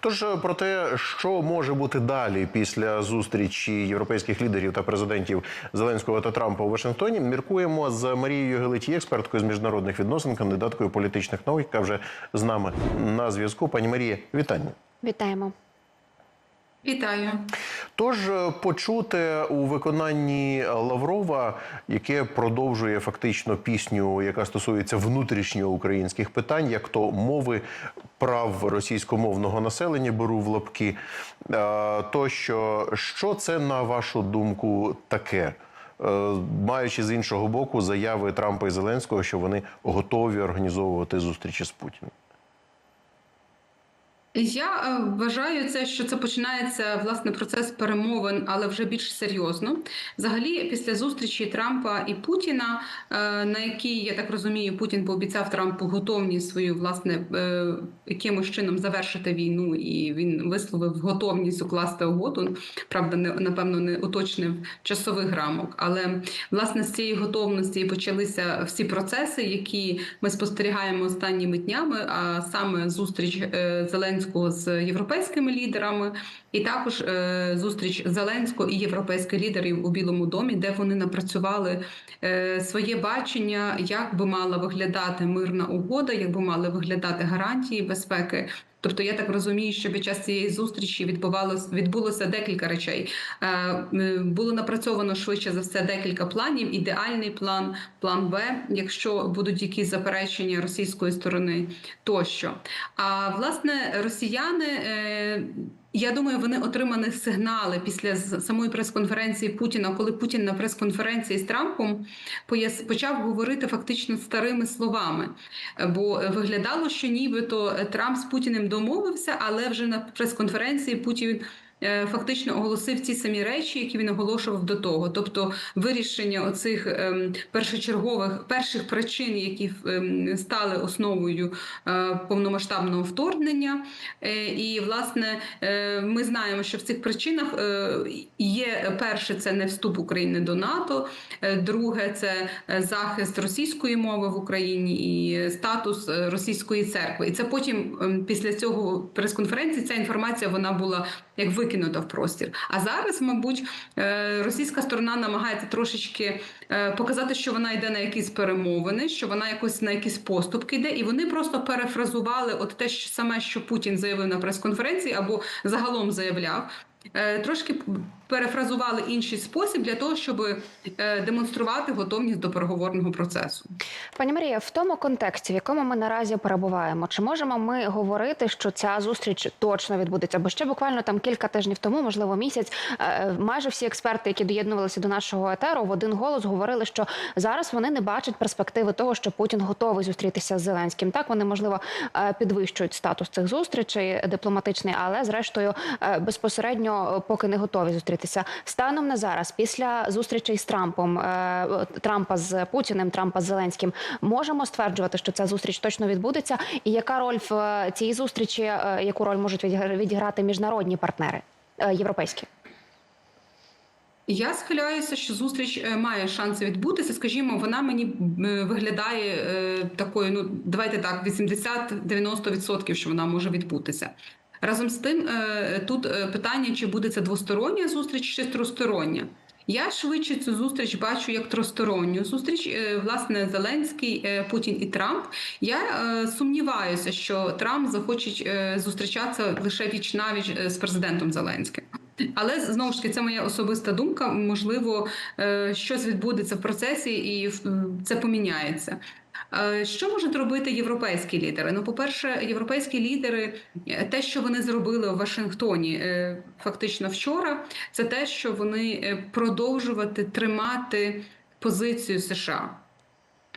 Тож е, про те, що може бути далі після зустрічі європейських лідерів та президентів Зеленського та Трампа у Вашингтоні, міркуємо з Марією Гелеті, експерткою з міжнародних відносин, кандидаткою політичних наук, яка вже з нами на зв'язку. Пані Марія, вітання. Вітаємо. Вітаю. Тож е, почути у виконанні Лаврова, яке продовжує фактично пісню, яка стосується внутрішньоукраїнських питань, як то мови прав російськомовного населення, беру в лапки. е, То що, що це на вашу думку таке? Е, Маючи з іншого боку заяви Трампа і Зеленського, що вони готові організовувати зустрічі з Путіним. Я е, вважаю це, що це починається власне процес перемовин, але вже більш серйозно. Взагалі, після зустрічі Трампа і Путіна, е, на якій я так розумію, Путін пообіцяв Трампу готовність свою власне е, якимось чином завершити війну, і він висловив готовність укласти угоду. Правда, не напевно не уточнив часових рамок. Але власне з цієї готовності почалися всі процеси, які ми спостерігаємо останніми днями. А саме зустріч е, Зеленського з європейськими лідерами, і також е, зустріч Зеленського і європейських лідерів у Білому домі, де вони напрацювали е, своє бачення, як би мала виглядати мирна угода, як би мали виглядати гарантії безпеки. Тобто, я так розумію, що під час цієї зустрічі відбувалося відбулося декілька речей. Е, е, Було напрацьовано швидше за все декілька планів. Ідеальний план, план Б, якщо будуть якісь заперечення російської сторони, тощо. А власне, росіяни. Я думаю, вони отримали сигнали після самої прес-конференції Путіна, коли Путін на прес-конференції з Трампом почав говорити фактично старими словами. Бо е, виглядало, що нібито Трамп з Путіним домовився, але вже на прес-конференції Путін. Е, Фактично оголосив ті самі речі, які він оголошував до того, тобто вирішення оцих ем, першочергових перших причин, які ем, стали основою е, повномасштабного вторгнення. Е, І власне ми знаємо, що в цих причинах є перше це не вступ України до НАТО, друге це захист російської мови в Україні і статус російської церкви. І це потім ем, після цього прес-конференції ця інформація вона була як викинута в простір. А зараз, мабуть, е, російська сторона намагається трошечки е, показати, що вона йде на якісь перемовини, що вона якось на якісь поступки йде, і вони просто перефразували от те, що саме що Путін заявив на прес-конференції, або загалом заявляв. Е, Трошки перефразували інший спосіб для того, щоб е, демонструвати готовність до переговорного процесу. Пані Марія, в тому контексті, в якому ми наразі перебуваємо, чи можемо ми говорити, що ця зустріч точно відбудеться? Бо ще буквально там кілька тижнів тому, можливо, місяць, е, майже всі експерти, які доєднувалися до нашого етеру, в один голос говорили, що зараз вони не бачать перспективи того, що Путін готовий зустрітися з Зеленським. Так вони можливо підвищують статус цих зустрічей дипломатичний, але зрештою безпосередньо е, поки не готові зустрітися. Станом на зараз, після зустрічей з Трампом, е, Трампа з Путіним, Трампа з Зеленським, можемо стверджувати, що ця зустріч точно відбудеться. І яка роль в е, цій зустрічі, яку роль можуть відіграти міжнародні партнери європейські? Я схиляюся, що зустріч має шанси відбутися. Скажімо, вона мені виглядає такою. Ну давайте так, 80-90%, що вона може відбутися. Разом з тим, е, тут е, питання, чи буде це двостороння зустріч, чи тристороння. Я швидше цю зустріч бачу як тристоронню зустріч. Е, Власне, Зеленський, Путін і Трамп. Я сумніваюся, що Трамп захоче зустрічатися лише віч навіч з президентом Зеленським. Але знову ж таки, це моя особиста думка. Можливо, щось відбудеться в процесі, і це поміняється. Е, Що можуть робити європейські лідери? Ну, по-перше, європейські лідери, е, те, що вони зробили у Вашингтоні, е, фактично вчора, це те, що вони продовжувати тримати позицію США.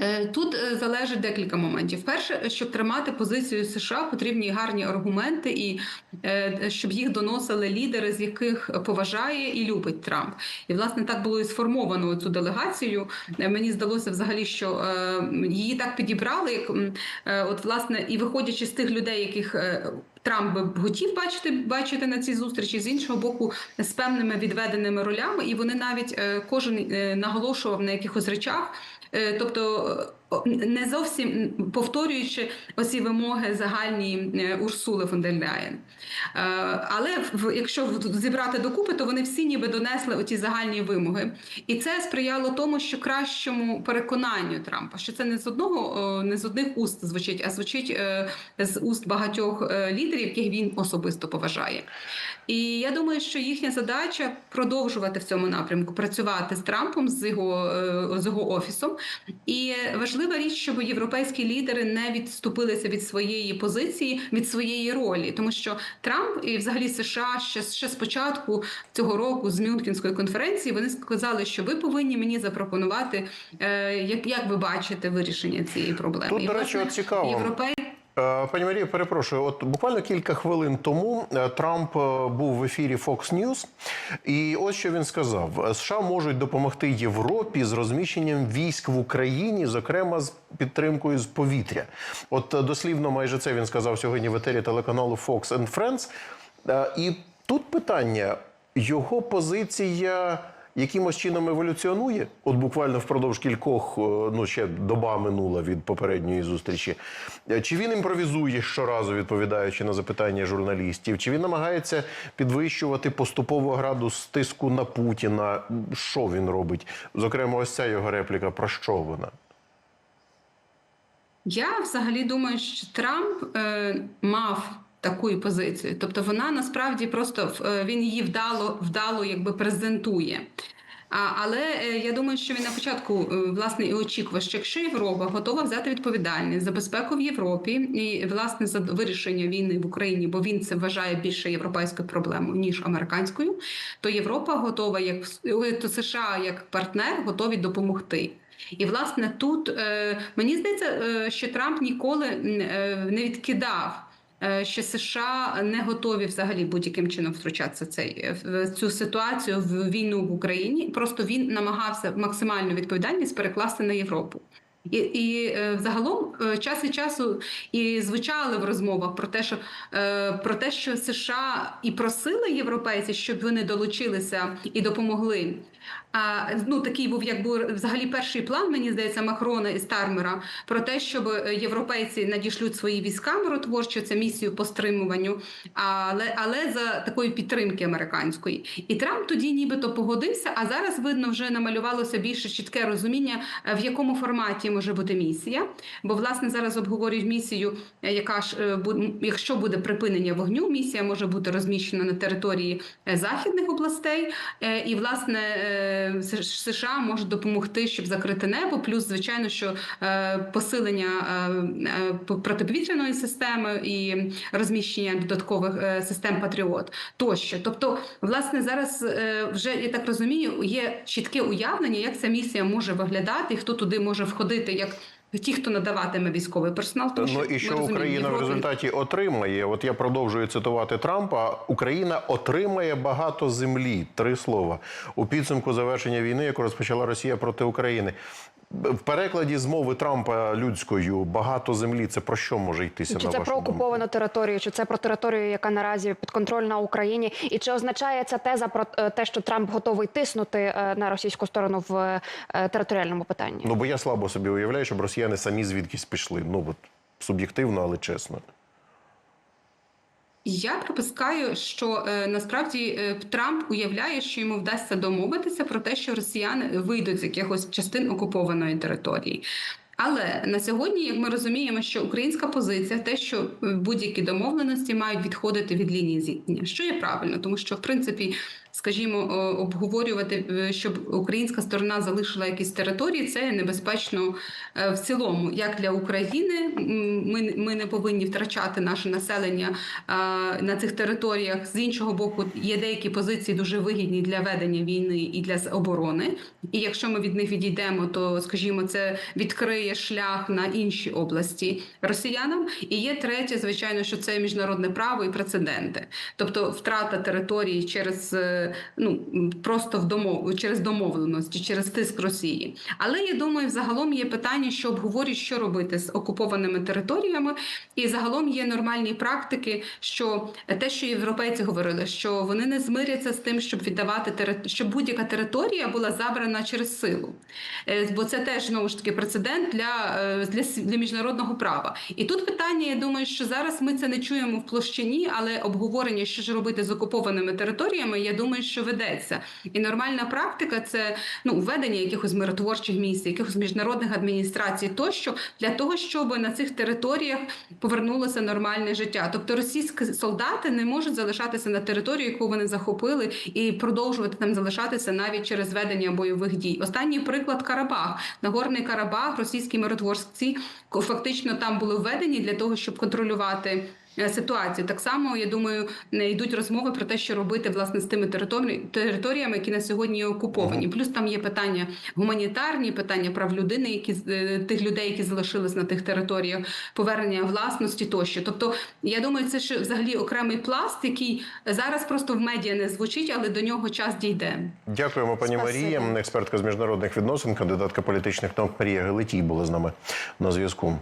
Е, Тут е, залежить декілька моментів. Перше, щоб тримати позицію США, потрібні гарні аргументи, і е, щоб їх доносили лідери, з яких поважає і любить Трамп. І власне так було і сформовано цю делегацію. Мені здалося взагалі, що її так підібрали, як от власне, і виходячи з тих людей, яких Трамп би хотів бачити бачити на цій зустрічі з іншого боку з певними відведеними ролями, і вони навіть кожен наголошував на якихось речах. Е, Тобто не зовсім повторюючи оці вимоги загальні е, Урсули фон дер Ляєн. Е, Але якщо зібрати докупи, то вони всі ніби донесли оті загальні вимоги. І це сприяло тому, що кращому переконанню Трампа, що це не з одного не з одних уст звучить, а звучить е, з уст багатьох лідерів, яких він особисто поважає. І я думаю, що їхня задача продовжувати в цьому напрямку, працювати з Трампом, з його, з його офісом. І важлива річ, щоб європейські лідери не відступилися від своєї позиції, від своєї ролі, тому що Трамп і взагалі США ще, ще з початку цього року з Мюнхенської конференції вони сказали, що ви повинні мені запропонувати, е, як, як ви бачите вирішення цієї проблеми. Тут, І, до речі, власне, цікаво. європей... Е, Пані Марія, перепрошую. От буквально кілька хвилин тому е, Трамп е, був в ефірі Fox News, і ось що він сказав: США можуть допомогти Європі з розміщенням військ в Україні, зокрема з підтримкою з повітря. От дослівно, майже це він сказав сьогодні в етері телеканалу Fox and Friends. І тут питання: його позиція якимось чином еволюціонує? От буквально впродовж кількох, е, ну ще доба минула від попередньої зустрічі. Е, Чи він імпровізує щоразу, відповідаючи на запитання журналістів? Чи він намагається підвищувати поступово градус тиску на Путіна? Що він робить? Зокрема, ось ця його репліка. Про що вона? Я взагалі думаю, що Трамп е, мав таку і позицію. Тобто вона насправді просто е, він її вдало, вдало якби презентує. А, але е, я думаю, що він на початку е, власне і очікував, що якщо Європа готова взяти відповідальність за безпеку в Європі і власне за вирішення війни в Україні, бо він це вважає більше європейською проблемою ніж американською, то Європа готова, як то США як партнер, готові допомогти. І власне тут мені здається, що Трамп ніколи не відкидав. Е, Що США не готові взагалі будь-яким чином втручатися цей в цю ситуацію в війну в Україні. Просто він намагався максимальну відповідальність перекласти на Європу. І, і е, загалом е, час від часу і звучали в розмовах про те, що е, про те, що США і просили європейців, щоб вони долучилися і допомогли. А ну такий був якби взагалі перший план, мені здається, Макрона і Стармера про те, щоб європейці надішлють свої війська миротворчі, це місію по стримуванню, але але за такої підтримки американської. І Трамп тоді нібито погодився. А зараз видно, вже намалювалося більше чітке розуміння, в якому форматі може бути місія. Бо власне зараз обговорюють місію, е, яка ж е, якщо буде припинення вогню, місія може бути розміщена на території е, західних областей, і власне США можуть допомогти, щоб закрити небо. Плюс, звичайно, що посилення протиповітряної системи і розміщення додаткових систем Патріот тощо. Тобто, власне, зараз вже я так розумію, є чітке уявлення, як ця місія може виглядати, хто туди може входити як. Ті, хто надаватиме військовий персонал, тому Ну що і що ми Україна в результаті отримає? От я продовжую цитувати Трампа. Україна отримає багато землі. Три слова у підсумку завершення війни, яку розпочала Росія проти України. В перекладі з мови Трампа людською багато землі. Це про що може йтися Чи на це вашу про думку? окуповану територію, чи це про територію, яка наразі підконтрольна Україні? І чи означає ця теза про е, те, що Трамп готовий тиснути е, на російську сторону в е, територіальному питанні? Ну бо я слабо собі уявляю, щоб росіяни самі звідкись пішли. Ну от суб'єктивно, але чесно. Я припускаю, що е, насправді е, Трамп уявляє, що йому вдасться домовитися про те, що росіяни вийдуть з якихось частин окупованої території. Але на сьогодні, як ми розуміємо, що українська позиція, те, що е, будь-які домовленості мають відходити від лінії зіткнення, що є правильно, тому що в принципі, скажімо, обговорювати, е, щоб українська сторона залишила якісь території, це небезпечно е, в цілому, як для України. Ми, ми не повинні втрачати наше населення е, на цих територіях. З іншого боку, є деякі позиції дуже вигідні для ведення війни і для оборони. І якщо ми від них відійдемо, то скажімо, це відкриє шлях на інші області росіянам. І є третє, звичайно, що це міжнародне право і прецеденти, тобто втрата території через е, е, ну просто в домов через домовленості, через тиск Росії. Але я думаю, взагалом є питання, що обговорюють, що робити з окупованими територіями, і загалом є нормальні практики, що те, що європейці говорили, що вони не змиряться з тим, щоб віддавати тери- щоб будь-яка територія була забрана через силу. Е, Бо це теж знову ж таки прецедент для, е, для, для міжнародного права. І тут питання, я думаю, що зараз ми це не чуємо в площині, але обговорення, що ж робити з окупованими територіями, я думаю, що ведеться. І нормальна практика це ну введення якихось миротворчих місць, якихось міжнародних адміністрацій, тощо для того, щоб на цих територіях повернулося нормальне життя. Тобто російські солдати не можуть залишатися на території, яку вони захопили, і продовжувати там залишатися навіть через ведення бойових дій. Останній приклад Карабах. Нагорний Карабах, російські миротворці фактично там були введені для того, щоб контролювати. Е, Ситуацію так само я думаю, не йдуть розмови про те, що робити власне з тими територі... територіями, які на сьогодні окуповані. Плюс там є питання гуманітарні, питання прав людини, які з- е, тих людей, які залишились на тих територіях, повернення власності тощо. Тобто, я думаю, це ще взагалі окремий пласт, який зараз просто в медіа не звучить, але до нього час дійде. Дякуємо, пані. Марія, експертка з міжнародних відносин, кандидатка політичних наук Марія Гелетій була з нами на зв'язку.